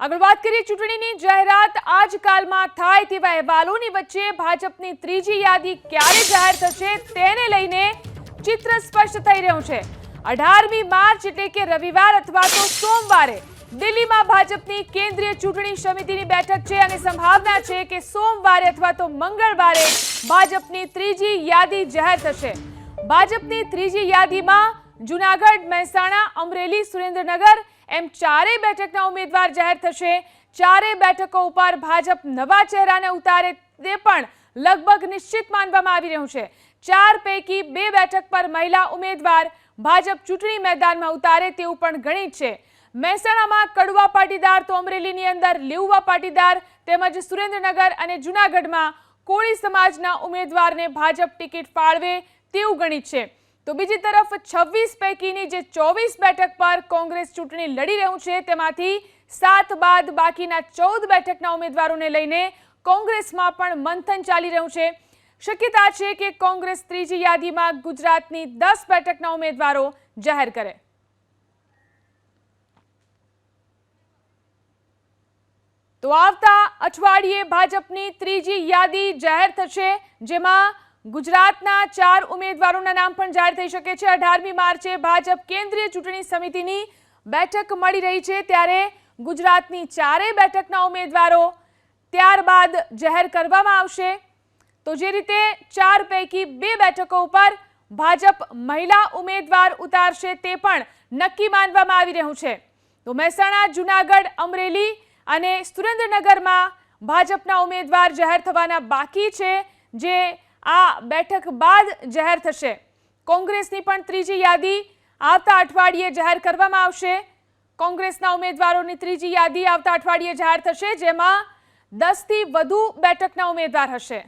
આગળ વાત કરીએ ચૂંટણીની જાહેરાત આજકાલમાં થાય તેવા અહેવાલોની વચ્ચે ભાજપની ત્રીજી યાદી ક્યારે જાહેર થશે તેને લઈને ચિત્ર સ્પષ્ટ થઈ રહ્યું છે. અઢારમી માર્ચ એટલે કે રવિવાર અથવા તો સોમવારે દિલ્હીમાં ભાજપની કેન્દ્રીય ચૂંટણી સમિતિની બેઠક છે અને સંભાવના છે કે સોમવારે અથવા તો મંગળવારે ભાજપની ત્રીજી યાદી જાહેર થશે. ભાજપની ત્રીજી યાદીમાં જુનાગઢ, મહેસાણા, અમરેલી, સુરેન્દ્રનગર એમ ચારેય બેઠકના ઉમેદવાર જાહેર થશે. ચારેય બેઠકો ઉપર ભાજપ નવા ચહેરાને ઉતારે તે પણ લગભગ નિશ્ચિત માનવામાં આવી રહ્યું છે. ચાર પૈકી બે બેઠક પર મહિલા ઉમેદવાર ભાજપ ચૂંટણી મેદાનમાં ઉતારે તેવું પણ ગણિત છે. મહેસાણામાં કડવા પાટીદાર તો અમરેલીની અંદર, લીઉવા પાટીદાર તેમજ સુરેન્દ્રનગર અને જુનાગઢમાં કોળી સમાજના ઉમેદવારને ભાજપ ટિકિટ ફાળવે તેવું ગણિત છે. તો બીજી તરફ છવ્વીસ પૈકીની જે ચોવીસ બેઠક પર કોંગ્રેસ ચૂંટણી લડી રહ્યું છે, તેમાંથી સાત બાદ બાકીના ચૌદ બેઠકના ઉમેદવારોને લઈને કોંગ્રેસમાં પણ મંથન ચાલી રહ્યું છે. શક્યતા છે કે કોંગ્રેસ ત્રીજી યાદીમાં ગુજરાતની દસ બેઠકના ઉમેદવારો જાહેર કરે. તો આવતા અઠવાડિયે ભાજપની ત્રીજી યાદી જાહેર થશે, જેમાં ગુજરાતના ચાર ઉમેદવારોના નામ પણ જાહેર થઈ શકે છે. અઢારમી માર્ચે ભાજપ કેન્દ્રીય ચૂંટણી સમિતિની બેઠક મળી રહી છે. ત્યારે ગુજરાતની ચારેય બેઠકના ઉમેદવારો ત્યારબાદ જાહેર કરવામાં આવશે. તો જે રીતે ચાર પૈકી બે બેઠકો ઉપર ભાજપ મહિલા ઉમેદવાર ઉતારશે તે પણ નક્કી માનવામાં આવી રહ્યું છે. તો મહેસાણા, જુનાગઢ, અમરેલી અને સુરેન્દ્રનગરમાં ભાજપના ઉમેદવાર જાહેર થવાના બાકી છે. જે આ બેઠક બાદ જાહેર થશે. કોંગ્રેસની પણ ત્રીજી યાદી આવતા અઠવાડિયે જાહેર કરવામાં આવશે. કોંગ્રેસના ઉમેદવારોની ત્રીજી યાદી આવતા અઠવાડિયે જાહેર થશે, જેમાં દસથી વધુ બેઠકના ઉમેદવાર હશે.